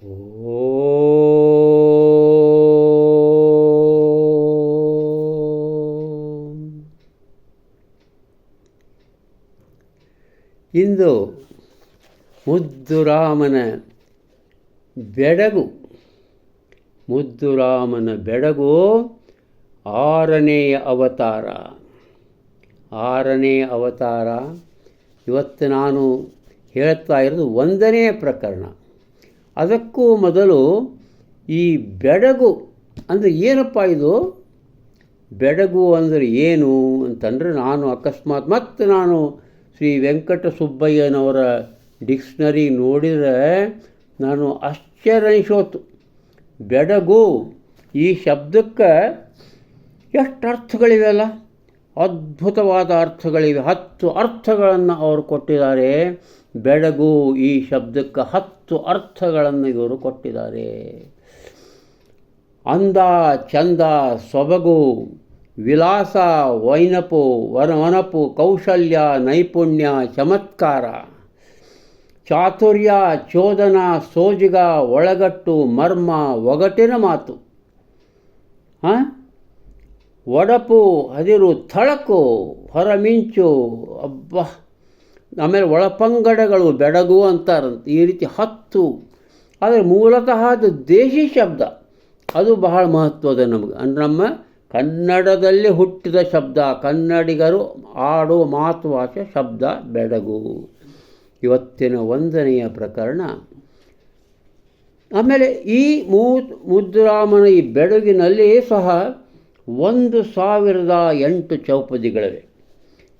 ಇಂದು ಮುದ್ದುರಾಮನ ಬೆಡಗು ಮುದ್ದುರಾಮನ ಬೆಡಗು ಆರನೆಯ ಅವತಾರ. ಆರನೇ ಅವತಾರ. ಇವತ್ತು ನಾನು ಹೇಳ್ತಾ ಇರೋದು ಒಂದನೇ ಪ್ರಕರಣ. ಅದಕ್ಕೂ ಮೊದಲು ಈ ಬೆಡಗು ಅಂದರೆ ಏನಪ್ಪ ಇದು? ಬೆಡಗು ಅಂದರೆ ಏನು ಅಂತಂದರೆ ನಾನು ಅಕಸ್ಮಾತ್ ಮತ್ತು ನಾನು ಶ್ರೀ ವೆಂಕಟ ಸುಬ್ಬಯ್ಯನವರ ಡಿಕ್ಷ್ನರಿ ನೋಡಿದರೆ ನಾನು ಆಶ್ಚರ್ಯ ಅನಿಸೋತು ಬೆಡಗು ಈ ಶಬ್ದಕ್ಕೆ ಎಷ್ಟು ಅರ್ಥಗಳಿವೆಲ್ಲ? ಅದ್ಭುತವಾದ ಅರ್ಥಗಳಿವೆ ಹತ್ತು ಅರ್ಥಗಳನ್ನು ಅವರು ಕೊಟ್ಟಿದ್ದಾರೆ. ಬೆಡಗು ಈ ಶಬ್ದಕ್ಕೆ ಹತ್ತು ಅರ್ಥಗಳನ್ನು ಇವರು ಕೊಟ್ಟಿದ್ದಾರೆ. ಅಂದ ಚಂದ, ಸೊಬಗು, ವಿಲಾಸ, ವೈನಪು ವನ ವನಪು ಕೌಶಲ್ಯ, ನೈಪುಣ್ಯ, ಚಮತ್ಕಾರ, ಚಾತುರ್ಯ, ಚೋದನ, ಸೋಜಿಗ, ಒಳಗಟ್ಟು, ಮರ್ಮ, ಒಗಟಿನ ಮಾತು. ಹಾಂ? ಒಡಪು, ಅದಿರು ಥಳಕು, ಹೊರಮಿಂಚು, ಅಬ್ಬ. ಆಮೇಲೆ ಒಳಪಂಗಡಗಳು ಬೆಡಗು ಅಂತಾರಂತ, ಈ ರೀತಿ ಹತ್ತು. ಆದರೆ ಮೂಲತಃ ಅದು ದೇಶಿ ಶಬ್ದ. ಅದು ಬಹಳ ಮಹತ್ವದ ನಮಗೆ. ಅಂದರೆ ನಮ್ಮ ಕನ್ನಡದಲ್ಲಿ ಹುಟ್ಟಿದ ಶಬ್ದ, ಕನ್ನಡಿಗರು ಆಡೋ ಮಾತು ಭಾಷೆ ಶಬ್ದ, ಬೆಡಗು. ಇವತ್ತಿನ ಒಂದನೆಯ ಪ್ರಕರಣ. ಆಮೇಲೆ ಈ ಮೂ, ಮುದ್ರಾಮನ ಈ ಬೆಡಗಿನಲ್ಲಿ ಸಹ ಒಂದು ಸಾವಿರದ ಎಂಟು ಚೌಪದಿಗಳಿವೆ.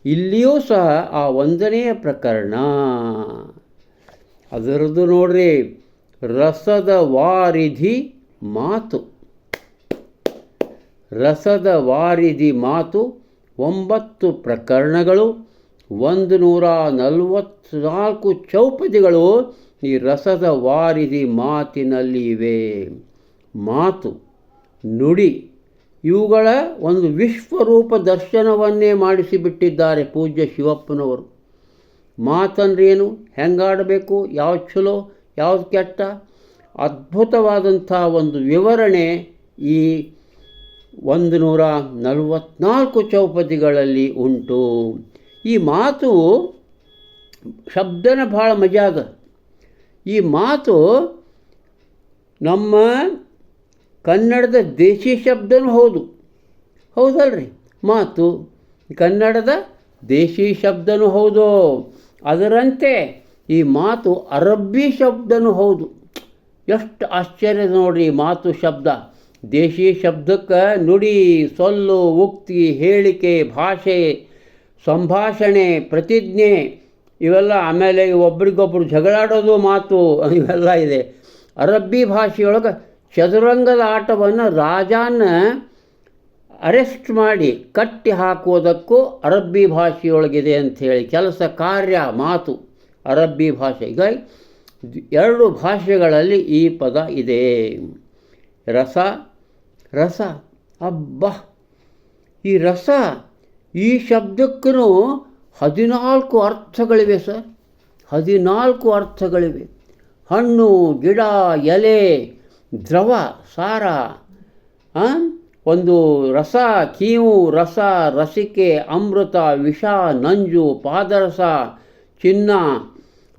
ಇಲ್ಲಿಯೂ ಸಹ ಆ ಒಂದನೆಯ ಪ್ರಕರಣ. ಅದರದ್ದು ನೋಡ್ರಿ, ರಸದ ವಾರಿಧಿ ಮಾತು. ರಸದ ವಾರಿಧಿ ಮಾತು ಒಂಬತ್ತು ಪ್ರಕರಣಗಳು, ಒಂದು ನೂರ ನಲವತ್ನಾಲ್ಕು ಚೌಪದಿಗಳು ಈ ರಸದ ವಾರಿಧಿ ಮಾತಿನಲ್ಲಿ ಇವೆ. ಮಾತು, ನುಡಿ. ಇವುಗಳ ಒಂದು ವಿಶ್ವರೂಪ ದರ್ಶನವನ್ನೇ ಮಾಡಿಸಿಬಿಟ್ಟಿದ್ದಾರೆ ಪೂಜ್ಯ ಶಿವಪ್ಪನವರು. ಮಾತಂದ್ರೇನು? ಹೆಂಗಾಡಬೇಕು? ಯಾವ್ದು ಚಲೋ ಯಾವ್ದು ಕೆಟ್ಟ? ಅದ್ಭುತವಾದಂಥ ಒಂದು ವಿವರಣೆ ಈ ಒಂದು ನೂರ ನಲವತ್ನಾಲ್ಕು ಚೌಪದಿಗಳಲ್ಲಿ ಉಂಟು. ಈ ಮಾತು ಶಬ್ದನ ಭಾಳ ಮಜಾದ ಈ ಮಾತು ನಮ್ಮ ಕನ್ನಡದ ದೇಶಿ ಶಬ್ದನೂ ಹೌದು. ಹೌದಲ್ರಿ? ಮಾತು ಕನ್ನಡದ ದೇಶಿ ಶಬ್ದನೂ ಹೌದು. ಅದರಂತೆ ಈ ಮಾತು ಅರಬ್ಬಿ ಶಬ್ದನೂ ಹೌದು. ಎಷ್ಟು ಆಶ್ಚರ್ಯ ನೋಡಿ ಮಾತು ಶಬ್ದ. ದೇಶಿ ಶಬ್ದಕ್ಕೆ ನುಡಿ, ಸೊಲ್ಲು, ಉಕ್ತಿ, ಹೇಳಿಕೆ, ಭಾಷೆ, ಸಂಭಾಷಣೆ, ಪ್ರತಿಜ್ಞೆ, ಇವೆಲ್ಲ ಆಮೇಲೆ ಒಬ್ರಿಗೊಬ್ರು ಜಗಳಾಡೋದು ಮಾತು, ಇವೆಲ್ಲ ಇದೆ. ಅರಬ್ಬಿ ಭಾಷೆಯೊಳಗೆ ಚದುರಂಗದ ಆಟವನ್ನು ರಾಜಾನ ಅರೆಸ್ಟ್ ಮಾಡಿ ಕಟ್ಟಿ ಹಾಕುವುದಕ್ಕೂ ಅರಬ್ಬಿ ಭಾಷೆಯೊಳಗಿದೆ ಅಂಥೇಳಿ ಕೆಲಸ, ಕಾರ್ಯ, ಮಾತು, ಅರಬ್ಬಿ ಭಾಷೆ. ಈಗ ಎರಡು ಭಾಷೆಗಳಲ್ಲಿ ಈ ಪದ ಇದೆ. ರಸ ರಸ, ಅಬ್ಬ. ಈ ರಸ ಈ ಶಬ್ದಕ್ಕೂ ಹದಿನಾಲ್ಕು ಅರ್ಥಗಳಿವೆ ಸರ್. ಹದಿನಾಲ್ಕು ಅರ್ಥಗಳಿವೆ. ಹಣ್ಣು, ಗಿಡ, ಎಲೆ ದ್ರವ, ಸಾರ ಒಂದು ರಸ, ಕೀವು, ರಸ, ರಸಿಕೆ, ಅಮೃತ, ವಿಷ, ನಂಜು, ಪಾದರಸ, ಚಿನ್ನ,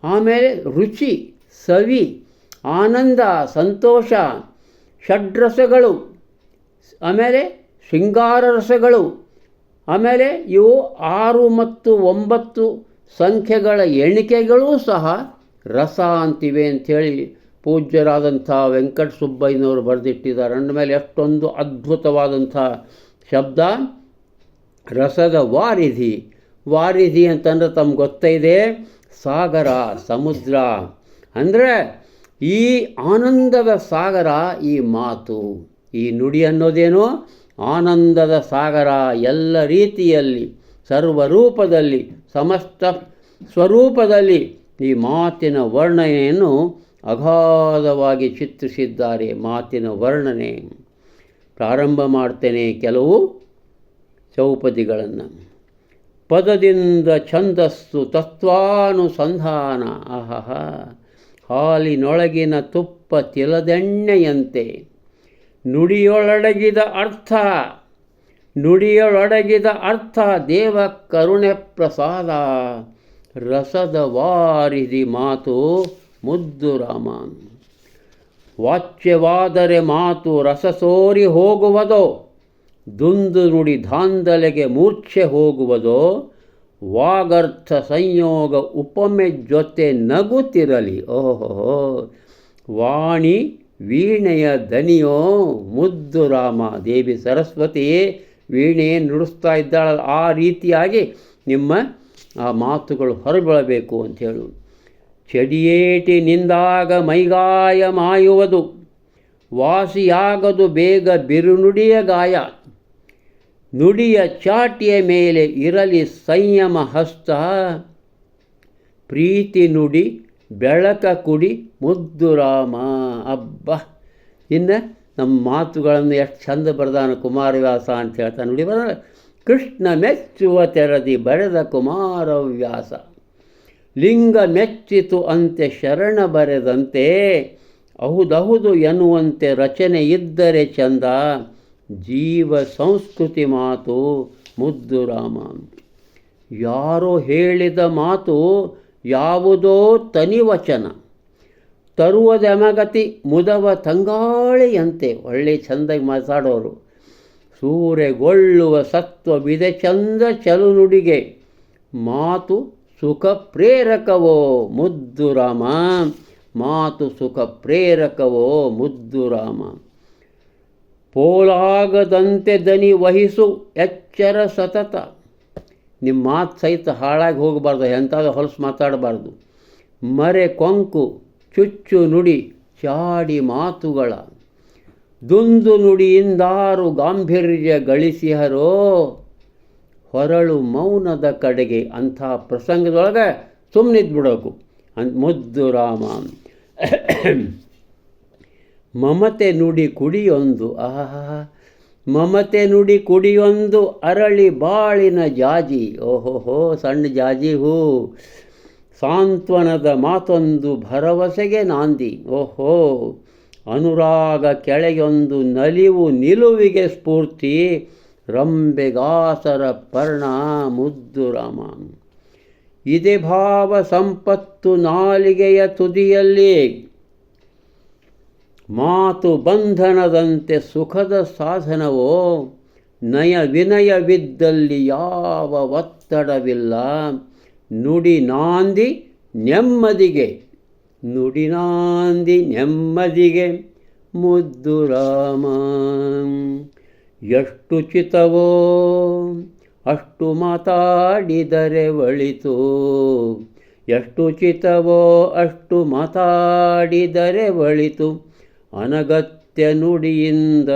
ಆಮೇಲೆ ರುಚಿ, ಸವಿ, ಆನಂದ, ಸಂತೋಷ, ಷಡ್ರಸಗಳು, ಆಮೇಲೆ ಶೃಂಗಾರ ರಸಗಳು, ಆಮೇಲೆ ಇವು ಆರು ಮತ್ತು ಒಂಬತ್ತು ಸಂಖ್ಯೆಗಳ ಎಣಿಕೆಗಳೂ ಸಹ ರಸ ಅಂತಿವೆ ಅಂಥೇಳಿ ಪೂಜ್ಯರಾದಂಥ ವೆಂಕಟ ಸುಬ್ಬಯ್ಯನವರು ಬರೆದಿಟ್ಟಿದ್ದಾರೆ ಅಂದಮೇಲೆ ಎಷ್ಟೊಂದು ಅದ್ಭುತವಾದಂಥ ಶಬ್ದ, ರಸದ ವಾರಿಧಿ. ವಾರಿಧಿ ಅಂತಂದ್ರೆ ತಮ್ಗೆ ಗೊತ್ತಿದೆ ಸಾಗರ, ಸಮುದ್ರ. ಅಂದರೆ ಈ ಆನಂದದ ಸಾಗರ, ಈ ಮಾತು. ಈ ನುಡಿ ಅನ್ನೋದೇನು? ಆನಂದದ ಸಾಗರ ಎಲ್ಲ ರೀತಿಯಲ್ಲಿ, ಸರ್ವರೂಪದಲ್ಲಿ, ಸಮಸ್ತ ಸ್ವರೂಪದಲ್ಲಿ ಈ ಮಾತಿನ ವರ್ಣನೆಯನ್ನು ಅಗಾಧವಾಗಿ ಚಿತ್ರಿಸಿದ್ದಾರೆ ಮಾತಿನ ವರ್ಣನೆ. ಪ್ರಾರಂಭ ಮಾಡ್ತೇನೆ ಕೆಲವು ಚೌಪದಿಗಳನ್ನು ಪದದಿಂದ ಛಂದಸ್ಸು ತತ್ವಾನುಸಂಧಾನ. ಆಹಹ. ಹಾಲಿನೊಳಗಿನ ತುಪ್ಪ ತಿಲದೆಣ್ಣೆಯಂತೆ. ನುಡಿಯೊಳಡಗಿದ ಅರ್ಥ. ನುಡಿಯೊಳಡಗಿದ ಅರ್ಥ. ದೇವ ಕರುಣೆ ಪ್ರಸಾದ. ರಸದ ವಾರಿದಿ ಮಾತು ಮುದ್ದು ರಾಮ ವಾಚ್ಯವಾದರೆ ಮಾತು ರಸ ಸೋರಿ ಹೋಗುವುದೋ, ದುಂದು ನುಡಿ ಧಾಂದಲೆಗೆ ಮೂರ್ಛೆ ಹೋಗುವುದೋ, ವಾಗರ್ಥ ಸಂಯೋಗ ಉಪಮೆ ಜೊತೆ ನಗುತ್ತಿರಲಿ. ಓಹೋ, ವಾಣಿ ವೀಣೆಯ ದನಿಯೋ, ಮುದ್ದು ರಾಮ ದೇವಿ ಸರಸ್ವತಿ ವೀಣೆ ನುಡಿಸ್ತಾ ಇದ್ದಾಳಲ್ಲ, ಆ ರೀತಿಯಾಗಿ ನಿಮ್ಮ, ಆ ಮಾತುಗಳು ಹೊರಬೀಳಬೇಕು ಅಂತ ಹೇಳು ಚಡಿಯೇಟಿ ನಿಂದಾಗ ಮೈಗಾಯ ಮಾಯುವುದು. ವಾಸಿಯಾಗದು ಬೇಗ ಬಿರುನುಡಿಯ ಗಾಯ. ನುಡಿಯ ಚಾಟಿಯ ಮೇಲೆ ಇರಲಿ ಸಂಯಮ ಹಸ್ತ. ಪ್ರೀತಿ ನುಡಿ, ಬೆಳಕ ಕುಡಿ, ಮುದ್ದು ರಾಮ. ಅಬ್ಬ. ಇನ್ನು ನಮ್ಮ ಮಾತುಗಳನ್ನು ಎಷ್ಟು ಚಂದ ಬರೆದಾನ ಕುಮಾರವ್ಯಾಸ ಅಂತ ಹೇಳ್ತಾನೆ ನುಡಿ ಬರ ಕೃಷ್ಣ ಮೆಚ್ಚುವ ತೆರದಿ ಬರೆದ ಕುಮಾರವ್ಯಾಸ. ಲಿಂಗ ಮೆಚ್ಚಿತು ಅಂತೆ ಶರಣ ಬರೆದಂತೆ, ಅಹುದಹುದು ಎನ್ನುವಂತೆ ರಚನೆ ಇದ್ದರೆ ಚಂದ, ಜೀವ ಸಂಸ್ಕೃತಿ ಮಾತು ಮುದ್ದು ರಾಮ ಯಾರೋ ಹೇಳಿದ ಮಾತು ಯಾವುದೋ ತನಿವಚನ ತರುವುದೆಮಗತಿ ಮುದವ ತಂಗಾಳಿಯಂತೆ. ಒಳ್ಳೆ ಚಂದಾಗಿ ಮಾತಾಡೋರು. ಸೂರೆಗೊಳ್ಳುವ ಸತ್ವ ಬಿದೆ ಚಂದ ಚಲುನುಡಿಗೆ. ಮಾತು ಸುಖ ಪ್ರೇರಕವೋ ಮುದ್ದು ರಾಮ. ಮಾತು ಸುಖ ಪ್ರೇರಕವೋ ಮುದ್ದು ರಾಮ. ಪೋಲಾಗದಂತೆ ದನಿ ವಹಿಸು ಎಚ್ಚರ ಸತತ. ನಿಮ್ಮ ಮಾತು ಸಹಿತ ಹಾಳಾಗಿ ಹೋಗಬಾರ್ದು ಎಂಥದ್ದು ಹೊಲಸು ಮಾತಾಡಬಾರ್ದು. ಮರೆ ಕೊಂಕು, ಚುಚ್ಚು ನುಡಿ, ಚಾಡಿ ಮಾತುಗಳ. ದುಂದು ನುಡಿಯಿಂದಾರು ಗಾಂಭೀರ್ಯ ಗಳಿಸಿಹರೋ. ಹೊರಳು ಮೌನದ ಕಡೆಗೆ ಅಂಥ ಪ್ರಸಂಗದೊಳಗೆ ಸುಮ್ಮನಿದ್ಬಿಡೋಕು ಅಂತ ಮುದ್ದು ರಾಮ. ಮಮತೆ ನುಡಿ ಕುಡಿಯೊಂದು ಆಹಾ ಮಮತೆ ನುಡಿ ಕುಡಿಯೊಂದು ಅರಳಿ ಬಾಳಿನ ಜಾಜಿ. ಓಹೋಹೋ, ಸಣ್ಣ ಜಾಜಿ ಹೂ. ಸಾಂತ್ವನದ ಮಾತೊಂದು ಭರವಸೆಗೆ ನಾಂದಿ. ಓಹೋ, ಅನುರಾಗ ಕೆಳೆಯೊಂದು ನಲಿವು ನಿಲುವಿಗೆ ಸ್ಫೂರ್ತಿ. ರಂಬೆಗಾಸರ ಪರ್ಣ ಮುದ್ದು ರಾಮ. ಇದೇ ಭಾವ ಸಂಪತ್ತು ನಾಲಿಗೆಯ ತುದಿಯಲ್ಲಿ. ಮಾತು ಬಂಧನದಂತೆ ಸುಖದ ಸಾಧನವೋ, ನಯ ವಿನಯವಿದ್ದಲ್ಲಿ ಯಾವ ಒತ್ತಡವಿಲ್ಲ. ನುಡಿ ನಾಂದಿ ನೆಮ್ಮದಿಗೆ, ನುಡಿ ನಾಂದಿ ನೆಮ್ಮದಿಗೆ ಮುದ್ದು ರಾಮ. ಎಷ್ಟು ಚಿತವೋ, ಅಷ್ಟು ಮಾತಾಡಿದರೆ ಒಳಿತು. ಎಷ್ಟು ಚಿತವೋ, ಅಷ್ಟು ಮಾತಾಡಿದರೆ ಒಳಿತು. ಅನಗತ್ಯ ನುಡಿಯಿಂದ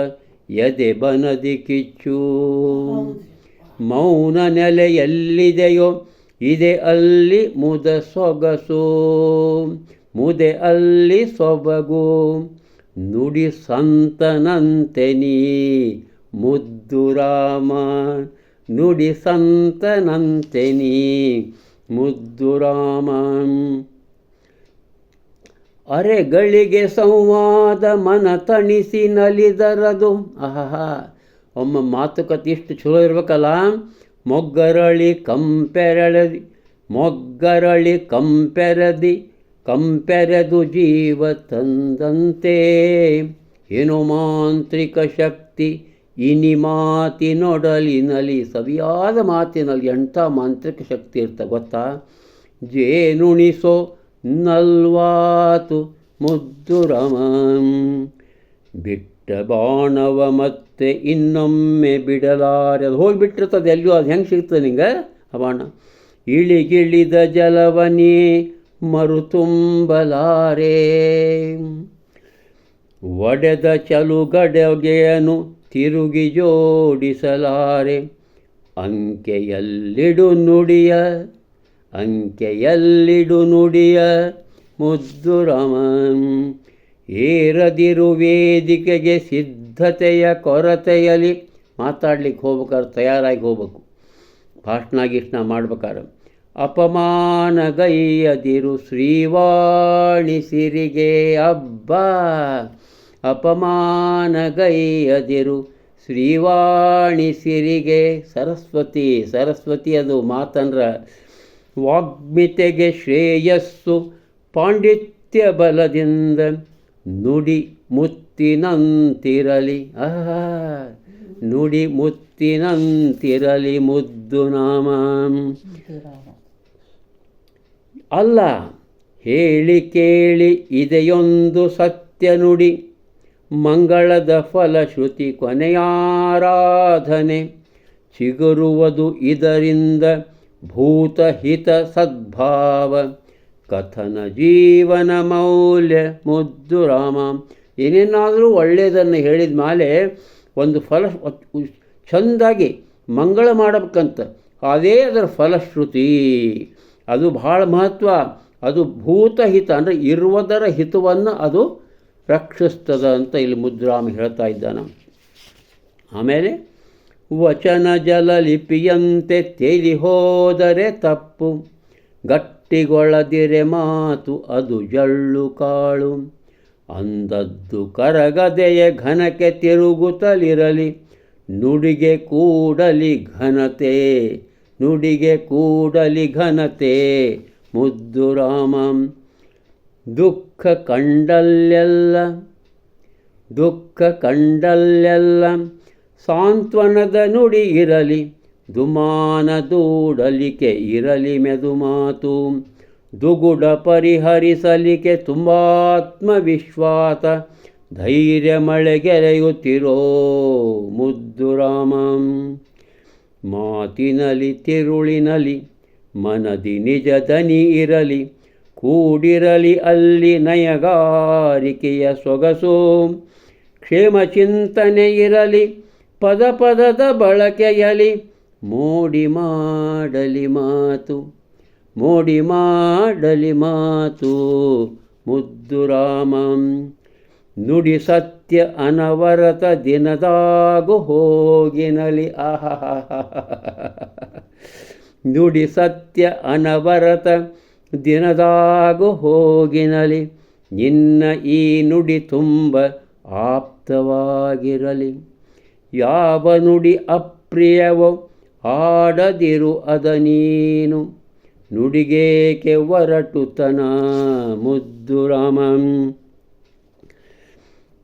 ಎದೆ ಬನದಿ ಕಿಚ್ಚು. ಮೌನ ನೆಲೆಯಲ್ಲಿದೆಯೋ, ಇದೆ ಅಲ್ಲಿ ಮುದ ಸೊಗಸು. ಮುದೆ ಅಲ್ಲಿ ಸೊಬಗು. ನುಡಿ ಸಂತನಂತೆ ನೀ ಮುದ್ದು ರಾಮ ನುಡಿ ಸಂತನಂತೆ ನೀ. ಮುದ್ದು ರಾಮ ಅರೆಗಳಿಗೆ ಸಂವಾದ ಮನ ತಣಿಸಿ ನಲಿದರದು. ಆಹಾ. ಒಮ್ಮ ಮಾತುಕತೆ ಇಷ್ಟು ಚಲೋ ಇರ್ಬೇಕಲ್ಲ? ಮೊಗ್ಗರಳಿ ಕಂಪೆರಳದಿ, ಮೊಗ್ಗರಳಿ ಕಂಪೆರದಿ, ಕಂಪೆರೆದು ಜೀವ ತಂದಂತೆ. ಏನೋ ಮಾಂತ್ರಿಕ ಶಕ್ತಿ ಇನಿ ಮಾತಿನೊಡಲಿನಲ್ಲಿ ಸವಿಯಾದ ಮಾತಿನಲ್ಲಿ ಎಂಥ ಮಾಂತ್ರಿಕ ಶಕ್ತಿ ಇರ್ತ ಗೊತ್ತಾ? ಜೇನುಣಿಸೋ ನಲ್ವಾತು ಮುದ್ದು ರಮಂ. ಬಿಟ್ಟ ಬಾಣವ ಮತ್ತೆ ಇನ್ನೊಮ್ಮೆ ಬಿಡಲಾರೆ. ಅದು ಹೋಗಿಬಿಟ್ಟಿರ್ತದೆ ಎಲ್ಲೂ ಅದು ಹೆಂಗೆ ಸಿಗ್ತದೆ ನಿಂಗೆ? ಆ ಬಾಣ. ಇಳಿಗಿಳಿದ ಜಲವನೇ ಮರುತುಂಬಲಾರೆ. ಒಡೆದ ಚಲುಗಡೆಗೆಯನು ತಿರುಗಿ ಜೋಡಿಸಲಾರೆ. ಅಂಕೆಯಲ್ಲಿಡು ನುಡಿಯ ಅಂಕೆಯಲ್ಲಿಡು ನುಡಿಯ ಮುದ್ದು ರಮನ್ ಏರದಿರು ವೇದಿಕೆಗೆ ಸಿದ್ಧತೆಯ ಕೊರತೆಯಲ್ಲಿ ಮಾತಾಡ್ಲಿಕ್ಕೆ ಹೋಗ್ಬೇಕಾದ್ರೆ ತಯಾರಾಗಿ ಹೋಗ್ಬೇಕು. ಭಾಷಣ ಗೀಷಣ ಮಾಡ್ಬೇಕಾದ್ರೆ ಅಪಮಾನಗೈಯದಿರು ಶ್ರೀವಾಣಿ ಸಿರಿಗೆ, ಅಬ್ಬ! ಅಪಮಾನಗೈಯದಿರು. ಶ್ರೀವಾಣಿ ಸಿರಿಗೆ ಸರಸ್ವತಿ ಸರಸ್ವತಿ ಅದು ಮಾತಂದ್ರ ವಾಗ್ಮಿತೆಗೆ ಶ್ರೇಯಸ್ಸು ಪಾಂಡಿತ್ಯ ಬಲದಿಂದ ನುಡಿ ಮುತ್ತಿನಂತಿರಲಿ. ಆಹ ನುಡಿ ಮುತ್ತಿನಂತಿರಲಿ ಮುದ್ದು ನಾಮ. ಅಲ್ಲ, ಹೇಳಿ ಕೇಳಿ ಇದೆಯೊಂದು ಸತ್ಯ ನುಡಿ. ಮಂಗಳದ ಫಲಶ್ರುತಿ ಕೊನೆಯಾರಾಧನೆ. ಚಿಗುರುವುದು ಇದರಿಂದ ಭೂತಹಿತ ಸದ್ಭಾವ. ಕಥನ ಜೀವನ ಮೌಲ್ಯ ಮುದ್ದು ರಾಮ. ಏನೇನಾದರೂ ಒಳ್ಳೆಯದನ್ನು ಹೇಳಿದ ಮೇಲೆ ಒಂದು ಫಲ ಚೆಂದಾಗಿ ಮಂಗಳ ಮಾಡಬೇಕಂತ. ಅದೇ ಅದರ ಫಲಶ್ರುತಿ ಅದು ಭಾಳ ಮಹತ್ವ. ಅದು ಭೂತಹಿತ ಅಂದರೆ ಇರುವುದರ ಹಿತವನ್ನು ಅದು ರಕ್ಷಿಸ್ತದ ಅಂತ ಇಲ್ಲಿ ಮುದ್ರಾಮ ಹೇಳ್ತಾ ಇದ್ದಾನೆ. ಆಮೇಲೆ, ವಚನ ಜಲಲಿಪಿಯಂತೆ ತೇಲಿ ಹೋದರೆ ತಪ್ಪು ಗಟ್ಟಿಗೊಳ್ಳದಿರೆ ಮಾತು ಅದು ಜಳ್ಳು ಕಾಳು. ಅಂದದ್ದು ಕರಗದೆಯ ಘನಕ್ಕೆ ತಿರುಗುತ್ತಲಿರಲಿ, ನುಡಿಗೆ ಕೂಡಲಿ ಘನತೆ, ನುಡಿಗೆ ಕೂಡಲಿ ಘನತೆ ಮುದ್ದು ರಾಮಂ. ದುಃಖ ಕಂಡಲ್ಲೆಲ್ಲ ದುಃಖ ಕಂಡಲ್ಲೆಲ್ಲ ಸಾಂತ್ವನದ ನುಡಿ ಇರಲಿ, ದುಮಾನ ದೂಡಲಿಕೆ ಇರಲಿ ಮೆದು ಮಾತು, ದುಗುಡ ಪರಿಹರಿಸಲಿಕೆ ತುಂಬಾತ್ಮವಿಶ್ವಾಸ, ಧೈರ್ಯ ಮಳೆಗೆರೆಯುತ್ತಿರೋ ಮುದ್ದು ಮಾತಿನಲಿ ತಿರುಳಿನಲಿ, ಮನದಿ ನಿಜ ದನಿ ಇರಲಿ ಕೂಡಿರಲಿ ಅಲ್ಲಿ ನಯಗಾರಿಕೆಯ ಸೊಗಸು. ಕ್ಷೇಮ ಚಿಂತನೆ ಇರಲಿ, ಪದ ಪದದ ಬಳಕೆಯಲಿ ಮೋಡಿ ಮಾಡಲಿ ಮಾತು. ಮೋಡಿ ಮಾಡಲಿ ಮಾತು, ಮುದ್ದು ರಾಮಂ. ನುಡಿ ಸತ್ಯ ಅನವರತ ದಿನದಾಗು ಹೋಗಿನಲಿ. ಆಹಾ. ನುಡಿ ಸತ್ಯ ಅನವರತ ದಿನದಾಗು ಹೋಗಿನಲಿ, ನಿನ್ನ ಈ ನುಡಿ ತುಂಬ ಆಪ್ತವಾಗಿರಲಿ. ಯಾವ ನುಡಿ ಅಪ್ರಿಯವೋ ಆಡದಿರು ಅದ ನೀನು. ನುಡಿಗೇಕೆ ಒರಟುತನ ಮುದ್ದು ರಾಮಂ.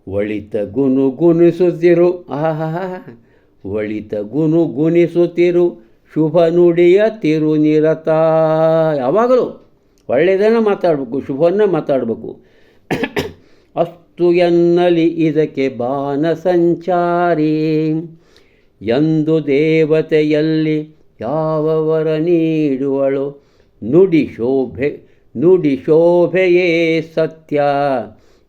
ಒಳಿತ ಗುನು ಗುಣಿಸುತ್ತಿರು ಆಹಾ ಒಳಿತ ಗುನು ಗುಣಿಸುತ್ತಿರು ಶುಭ ನುಡಿಯ ತಿರುನಿರತ ಯಾವಾಗಲೂ ಒಳ್ಳೆಯದನ್ನು ಮಾತಾಡಬೇಕು, ಶುಭವನ್ನೇ ಮಾತಾಡಬೇಕು. ಅಸ್ತು ಎನ್ನಲಿ ಇದಕ್ಕೆ ಬಾನ ಸಂಚಾರಿ. ಎಂದು ದೇವತೆಯಲ್ಲಿ ಯಾವವರ ನೀಡುವಳು? ನುಡಿ ಶೋಭೆ, ನುಡಿ ಶೋಭೆಯೇ ಸತ್ಯ,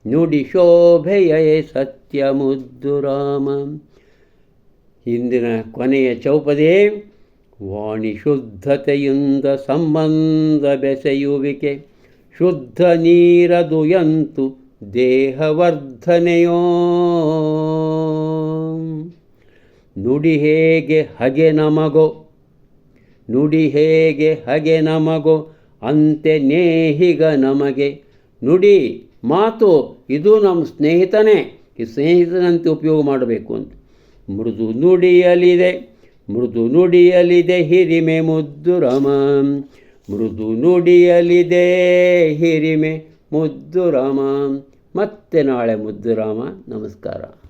ನುಡಿ ಶೋಭೆಯೇ ಸತ್ಯ ಮುದ್ದು ರಾಮ. ಇಂದಿನ ಕೊನೆಯ ಚೌಪದೇ ವಾಣಿ ಶುದ್ಧತೆಯಿಂದ ಸಂಬಂಧ ಬೆಸೆಯುವಿಕೆ, ಶುದ್ಧ ನೀರದು ಎಂತು ದೇಹವರ್ಧನೆಯೋ. ನುಡಿ ಹೇಗೆ ಹಗೆ ನಮಗೋ, ನುಡಿ ಹೇಗೆ ಹಗೆ ನಮಗೋ, ಅಂತೆ ನೇಹಿಗ ನಮಗೆ. ನುಡಿ ಮಾತು, ಇದು ನಮ್ಮ ಸ್ನೇಹಿತನೇ, ಈ ಸ್ನೇಹಿತನಂತೆ ಉಪಯೋಗ ಮಾಡಬೇಕು ಅಂತ. ಮೃದು ನುಡಿಯಲಿದೆ. ಮೃದು ನುಡಿಯಲಿದೆ ಹಿರಿಮೆ ಮುದ್ದು ರಾಮ ಮೃದು ನುಡಿಯಲಿದೆ ಹಿರಿಮೆ ಮುದ್ದು ರಾಮ ಮತ್ತೆ ನಾಳೆ ಮುದ್ದು ರಾಮ ನಮಸ್ಕಾರ.